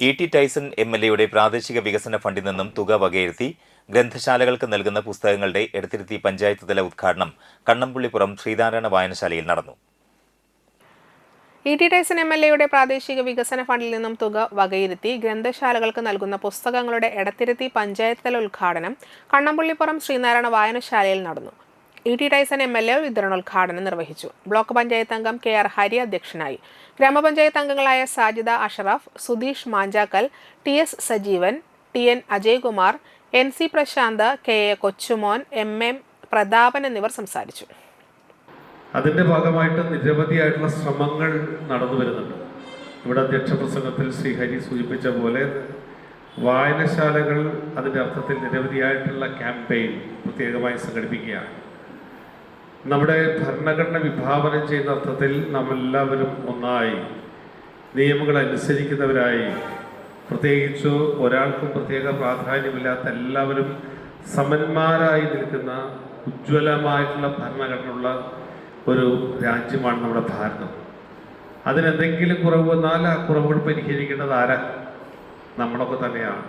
E T Tyson M L എയുടെ പ്രാദേശിക വികസന ഫണ്ടിൽ നിന്നും തുക വകയിരുത്തി ഗ്രന്ഥശാലകൾക്ക് നൽകുന്ന പുസ്തകങ്ങളുടെ എടത്തിരുത്തി പഞ്ചായത്ത് തല ഉദ്ഘാടനം കണ്ണമ്പുള്ളിപ്പുറം ശ്രീനാരായണ വായനശാലയിൽ നടന്നു. E T Tyson M L എയുടെ പ്രാദേശിക വികസന ഫണ്ടിൽ നിന്നും തുക വകയിരുത്തി ഗ്രന്ഥശാലകൾക്ക് നൽകുന്ന പുസ്തകങ്ങളുടെ എടത്തിരുത്തി പഞ്ചായത്ത് തല ഉദ്ഘാടനം കണ്ണമ്പുള്ളിപ്പുറം ശ്രീനാരായണ വായനശാലയിൽ നടന്നു. E T Tyson M L A വിതരണോദ്ഘാടനം നിർവഹിച്ചു. ബ്ലോക്ക് പഞ്ചായത്ത് അംഗം കെ ആർ ഹരി അധ്യക്ഷനായി. ഗ്രാമപഞ്ചായത്ത് അംഗങ്ങളായ Sajida Ashraf Sudheesh Manjakkal T S Sajeevan T N Ajaykumar N C Prasanth K A Kochumon M M Prathapan എന്നിവർ സംസാരിച്ചു. അതിന്റെ ഭാഗമായിട്ട് നിരവധിയായിട്ടുള്ള ശ്രമങ്ങൾ നടന്നു വരുന്നുണ്ട്. ഇവിടെ അധ്യക്ഷ പ്രസംഗത്തിൽ ശ്രീ ഹരി സൂചിപ്പിച്ച പോലെ വായനശാലകൾ അതിന്റെ അർത്ഥത്തിൽ നിരവധിയായിട്ടുള്ള ക്യാമ്പയിൻ പ്രത്യേകമായി സംഘടിപ്പിക്കുകയാണ്. നമ്മുടെ ഭരണഘടന വിഭാവനം ചെയ്യുന്ന അർത്ഥത്തിൽ നാം എല്ലാവരും ഒന്നായി നിയമങ്ങൾ അനുസരിക്കുന്നവരായി. പ്രത്യേകിച്ച് ഒരാൾക്കും പ്രത്യേക പ്രാധാന്യമില്ലാത്ത എല്ലാവരും സമന്മാരായി നിൽക്കുന്ന ഉജ്ജ്വലമായിട്ടുള്ള ഭരണഘടനയുള്ള ഒരു രാജ്യമാണ് നമ്മുടെ ഭാരതം. അതിനെന്തെങ്കിലും കുറവ് വന്നാൽ ആ കുറവുകൾ പരിഹരിക്കേണ്ടത് ആരാ? നമ്മളൊക്കെ തന്നെയാണ്.